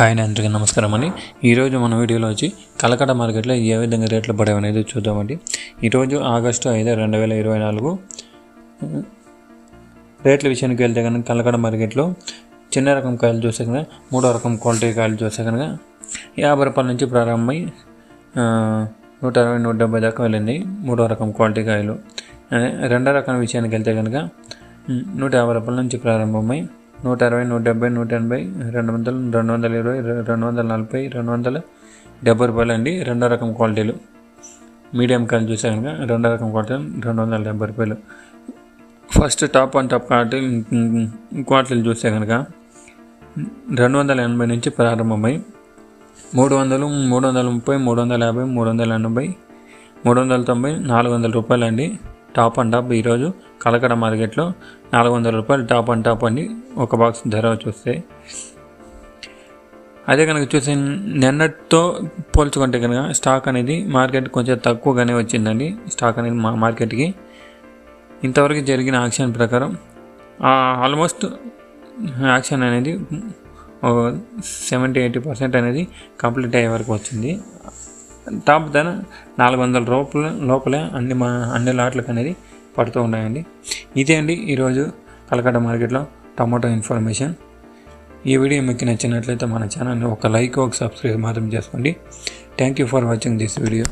Hi అందరికీ నమస్కారం అండి. ఈరోజు మన వీడియోలో వచ్చి కలకడ మార్కెట్లో ఏ విధంగా రేట్లు పడేవి అనేది చూద్దామండి. ఈరోజు ఆగస్టు ఐదు రెండు వేల ఇరవై నాలుగు. రేట్ల విషయానికి వెళ్తే కనుక కలకడ మార్కెట్లో చిన్న రకం కాయలు చూస్తే కనుక మూడో రకం క్వాలిటీ కాయలు చూస్తే కనుక యాభై రూపాయల నుంచి ప్రారంభమై నూట అరవై నూట డెబ్బై దాకా వెళ్ళింది మూడో రకం క్వాలిటీ కాయలు. రెండో రకం విషయానికి వెళ్తే కనుక నూట యాభై రూపాయల నుంచి ప్రారంభమై నూట అరవై నూట డెబ్బై నూట ఎనభై రెండు వందలు రెండు వందల ఇరవై రెండు వందల నలభై రెండు వందల డెబ్బై రూపాయలు అండి. రెండో రకం క్వాలిటీలు. మీడియం కాయలు చూసే కనుక రెండో రకం క్వాలిటీలు రెండు వందల డెబ్బై రూపాయలు. First top and top quality క్వాలిటీలు చూస్తే కనుక రెండు వందల ఎనభై నుంచి ప్రారంభమై మూడు వందలు మూడు వందల ముప్పై మూడు వందల యాభై మూడు వందల ఎనభై మూడు వందల తొంభై నాలుగు వందల రూపాయలు అండి. టాప్ అండ్ టాప్ ఈరోజు కలకడ మార్కెట్లో నాలుగు వందల రూపాయలు టాప్ అండ్ టాప్ అండి ఒక బాక్స్ ధర చూస్తే. అదే కనుక చూసి నిన్నటితో పోల్చుకుంటే కనుక స్టాక్ అనేది మార్కెట్ కొంచెం తక్కువగానే వచ్చిందండి. స్టాక్ అనేది మా మార్కెట్కి ఇంతవరకు జరిగిన యాక్షన్ ప్రకారం ఆల్మోస్ట్ యాక్షన్ అనేది సెవెంటీ ఎయిటీ పర్సెంట్ అనేది కంప్లీట్ అయ్యే వరకు వచ్చింది. టాప్ ధర నాలుగు వందల రూపాయల లోపలే అన్ని మా అన్ని లాట్లకు అనేది పడుతూ ఉన్నాయండి. ఇదే అండి ఈరోజు కలకట్ట మార్కెట్లో టమాటో ఇన్ఫర్మేషన్. ఈ వీడియో మీకు నచ్చినట్లయితే మన ఛానల్ని ఒక లైక్ ఒక సబ్స్క్రైబ్ మాత్రం చేసుకోండి. Thank you for watching this video